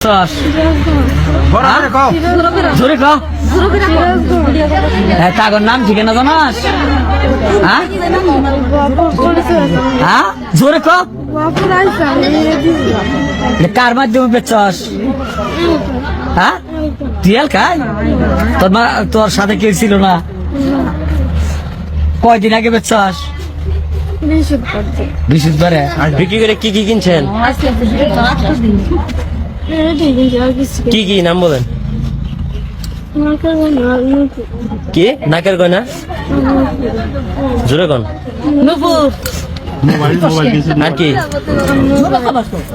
চাস জোরে ক হ্যাঁ নাম ঠিকানা জানাস? হ্যাঁ জোরে কার মাধ্যমে বেচাস হ্যাঁ টিয়াল খাই? তোর মা তোর সাথে কে ছিল না। কয়দিন আগে বেচাস বৃহস্পতিবারে বিক্রি করে কি কি কিনছেন? কি কি নাম বলেন? কি? নাকের গয়না? জোরে কন। আর কি?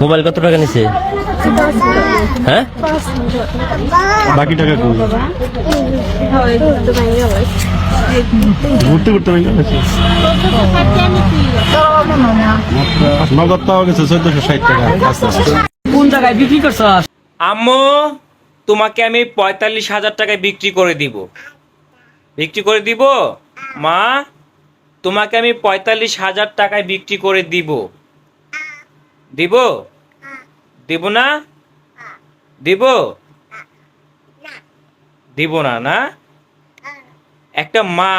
মোবাইল কত টাকা নিছে? হ্যাঁ? বাকি টাকা কই? ঘুরতে ঘুরতে ভেঙে গেছে নগদ পাওয়া গেছে চোদ্দশো ষাট টাকা। আস্তে আস্তে। কোন জায়গায় বিক্রি করছস? আম্মু তোমাকে আমি পঁয়তাল্লিশ হাজার টাকায় বিক্রি করে দিব। বিক্রি করে দিব? মা তোমাকে আমি পঁয়তাল্লিশ হাজার টাকায় বিক্রি করে দিব। দিব? দিব না? দিব? দিব না না? একটা মা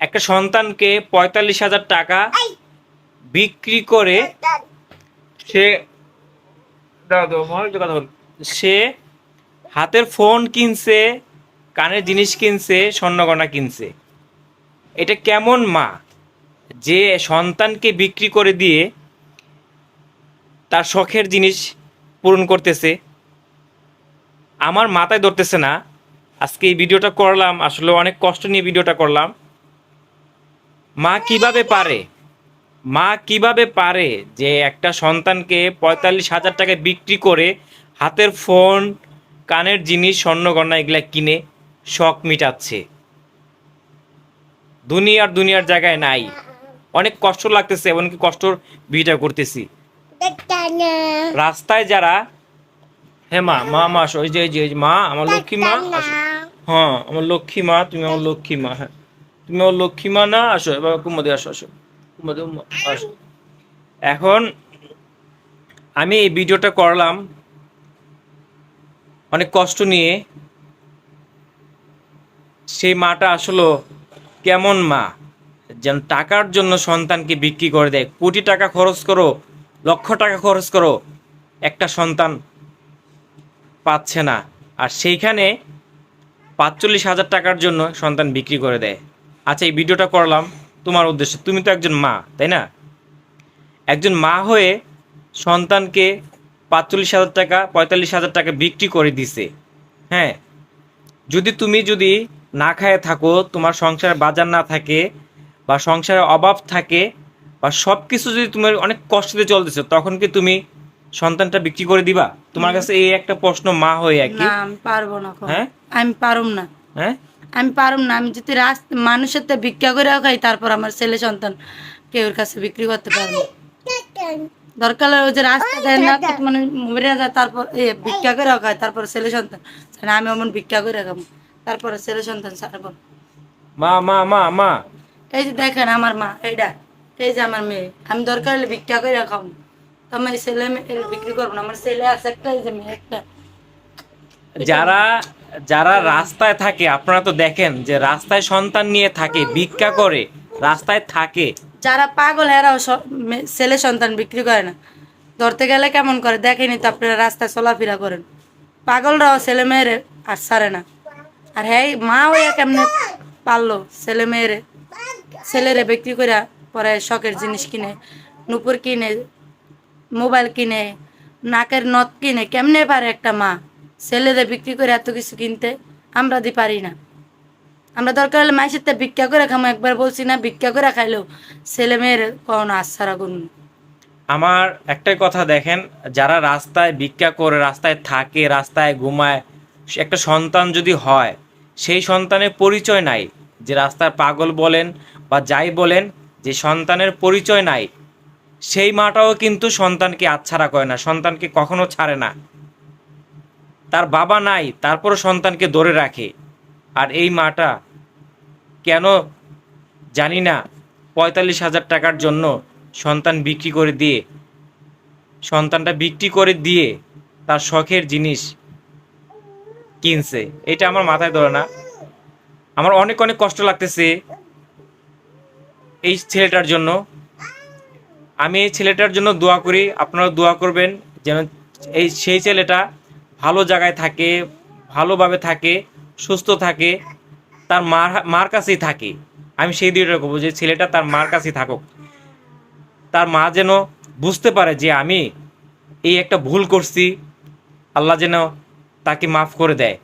একটা সন্তানকে পঁয়তাল্লিশ হাজার টাকা বিক্রি করে সে দাও দাও আমার একটু সে হাতের ফোন কিনছে, কানের জিনিস কিনছে, স্বর্ণগয়না কিনছে। এটা কেমন মা? যে সন্তানকে বিক্রি করে দিয়ে তার শখের জিনিস পূরণ করতেছে। আমার মাথায় ধরতেছে না। আজকে এই ভিডিওটা করলাম, আসলে অনেক কষ্ট নিয়ে ভিডিওটা করলাম। মা কীভাবে পারে? মা কীভাবে পারে যে একটা সন্তানকে পঁয়তাল্লিশ হাজার টাকায় বিক্রি করে হাতের ফোন কানের জিনিস স্বর্ণগয়না এগুলা কিনে শখ মিটাচ্ছে? দুনিয়ার দুনিয়ার জায়গায় নাই। অনেক কষ্ট লাগতেছে এমনকি কষ্টর ভিডিও করতেছি। রাস্তায় যারা হ্যাঁ মা মা মা আসো ওই যে যে মা আমার লক্ষ্মী মা আসো। হ্যাঁ আমার লক্ষ্মী মা তুমি আমার লক্ষ্মী মা হ্যাঁ। তুমি আমার লক্ষ্মী মা না আসো এবার কুমদে আসো আসো। এখন আমি এই ভিডিওটা করলাম অনেক কষ্ট নিয়ে। সেই মাটা আসলে কেমন মা? যেন টাকার জন্য সন্তানকে বিক্রি করে দেয়। কোটি টাকা খরচ করো, লক্ষ টাকা খরচ করো, একটা সন্তান পাচ্ছে না। আর সেইখানে পাঁচচল্লিশ হাজার টাকার জন্য সন্তান বিক্রি করে দেয়। আচ্ছা এই ভিডিওটা করলাম। তোমার উদ্দেশ্যে। তুমি তো একজন মা তাই না? একজন মা হয়ে সন্তানকে পাঁচচল্লিশ হাজার টাকা পঁয়তাল্লিশ হাজার টাকা বিক্রি করে দিছে। হ্যাঁ? যদি তুমি যদি না খায় থাকো তোমার সংসারে বাজার না থাকে বা সংসারে অভাব থাকে বা সব কিছু যদি তোমার অনেক কষ্টতে চলতেছে তখন কি তুমি সন্তানটা বিক্রি করে দিবা? তোমার কাছে এই একটা প্রশ্ন মা হয়ে আর কি। পারব না হ্যাঁ? আমি পারুম না। হ্যাঁ? আমি পারুম না। আমি যদি রাস্তা মানুষের তো ভিক্ষা করে খাই তারপর আমার ছেলে সন্তান কেউর কাছে বিক্রি করতে পারব দরকার ওই যে রাস্তা দেয় না মানে মরে যায় তারপর এ ভিক্ষা করে খায় তারপর ছেলে সন্তান। আমি অমন ভিক্ষা করে খাব। তারপরে ছেলে সন্তান ছাড়বো। মা মা মা মা। এই যে দেখেন আমার মা এইটা এই যে আমার মেয়ে। আমি দরকার হলে ভিক্ষা করে খাব। তো আমার ছেলে মেয়ে বিক্রি করব না। আমার ছেলে আছে একটা এই যে মেয়ে একটা। যারা যারা রাস্তায় থাকে, আপনারা তো দেখেন যে রাস্তায় সন্তান নিয়ে থাকে, ভিক্ষা করে, রাস্তায় থাকে। যারা পাগল হেরাও ছেলে সন্তান বিক্রি করে না। ধরতে গেলে কেমন করে? দেখেনি তো আপনারা রাস্তায় চলাফেরা করেন। পাগলরাও ছেলে মেয়েরে আর সারে না। আর হ্যাঁ মা হইয়া কেমনে পারল? ছেলে মেয়েরে, ছেলেরে বিক্রি করে পরে শখের জিনিস কিনে, নুপুর কিনে, মোবাইল কিনে, নাকের নথ কিনে, কেমনে পারে একটা মা? ছেলেরে বিক্রি করে এত কিছু কিনতে আমরা দি পারি না। আমরা দরকার হলে মাইসের তে ভিক্ষা করে খামো। একবার বলছি, না, ভিক্ষা করে খাইলেও ছেলে মেয়ের কখনো আশ্বারা করুন আমার একটাই কথা দেখেন, যারা রাস্তায় ভিক্ষা করে, রাস্তায় থাকে, রাস্তায় ঘুমায়, একটা সন্তান যদি হয়, সেই সন্তানের পরিচয় নাই। যে রাস্তার পাগল বলেন বা যাই বলেন, যে সন্তানের পরিচয় নাই, সেই মাটাও কিন্তু সন্তানকে আচ্ছাড়া করে না, সন্তানকে কখনো ছাড়ে না। তার বাবা নাই, তারপরও সন্তানকে ধরে রাখে। আর এই মাটা কেন জানি না, পঁয়তাল্লিশ হাজার টাকার জন্য সন্তান বিক্রি করে দিয়ে, সন্তানটা বিক্রি করে দিয়ে তার শখের জিনিস কিনছে। এটা আমার মাথায় ধরে না। আমার অনেক অনেক কষ্ট লাগতেছে এই ছেলেটার জন্য। আমি এই ছেলেটার জন্য দোয়া করি, আপনারা দোয়া করবেন যেন এই সেই ছেলেটা ভালো জায়গায় থাকে, ভালোভাবে থাকে, সুস্থ থাকে, তার মার মার কাছেই থাকে। আমি সেই দিনটা করব যে ছেলেটা তার মার কাছেই থাকুক। তার মা যেন বুঝতে পারে যে আমি এই একটা ভুল করছি, আল্লাহ যেন তাকে মাফ করে দেয়।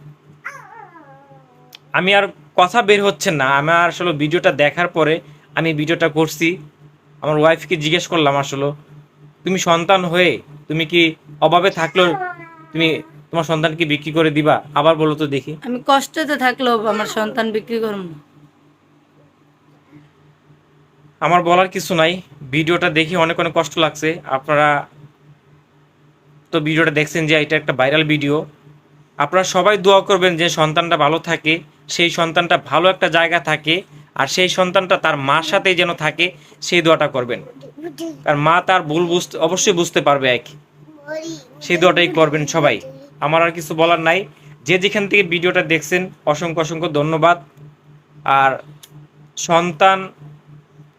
আমি আর কথা বের হচ্ছে না। আমার আসলে ভিডিওটা দেখার পরে আমি ভিডিওটা করছি। আমার ওয়াইফকে জিজ্ঞেস করলাম আসলে, তুমি সন্তান হয়ে তুমি কি অভাবে থাকলেও তুমি তোমার সন্তানকে বিক্রি করে দিবা? আবার বলো তো দেখি। আমি কষ্টতে থাকলেও আমার সন্তান বিক্রি করব। না আমার বলার কিছু নাই। ভিডিওটা দেখে অনেক অনেক কষ্ট লাগছে। আপনারা তো ভিডিওটা দেখছেন যে এটা একটা ভাইরাল ভিডিও। আপনারা সবাই দোয়া করবেন যে সন্তানটা ভালো থাকে সেই সন্তানটা ভালো একটা জায়গা থাকে আর সেই সন্তানটা তার মার সাথেই যেন থাকে সেই দোয়াটা করবেন। আর মা তার ভুল বুঝতে অবশ্যই বুঝতে পারবে এক। সেই দোয়াটাই করবেন সবাই। আমার আর কিছু বলার নাই। যে যেখান থেকে ভিডিওটা দেখছেন, অসংখ্য অসংখ্য ধন্যবাদ। আর সন্তান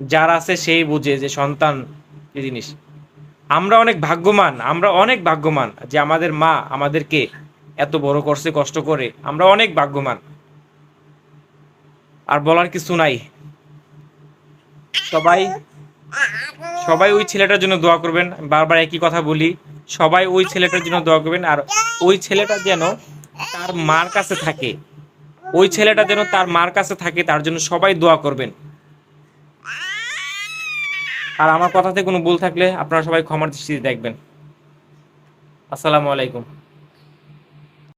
যার আছে সেই বুঝে যে সন্তান কি জিনিস। আমরা অনেক ভাগ্যমান, আমরা অনেক ভাগ্যমান যে আমাদের মা আমাদেরকে এত বড় করছে, কষ্ট করে। আমরা অনেক ভাগ্যমান। আর বলার কিছু নাই। সবাই সবাই ওই ছেলেটার জন্য দোয়া করবেন। বারবার একই কথা বলি। সবাই ওই ছেলেটার জন্য দোয়া করবেন আর ওই ছেলেটা যেন তার মার কাছে থাকে। ওই ছেলেটা যেন তার মার কাছে থাকে, তার জন্য সবাই দোয়া করবেন। আর আমার কথাতে কোনো ভুল থাকলে আপনারা সবাই ক্ষমার দৃষ্টিতে দেখবেন। আসসালামু আলাইকুম।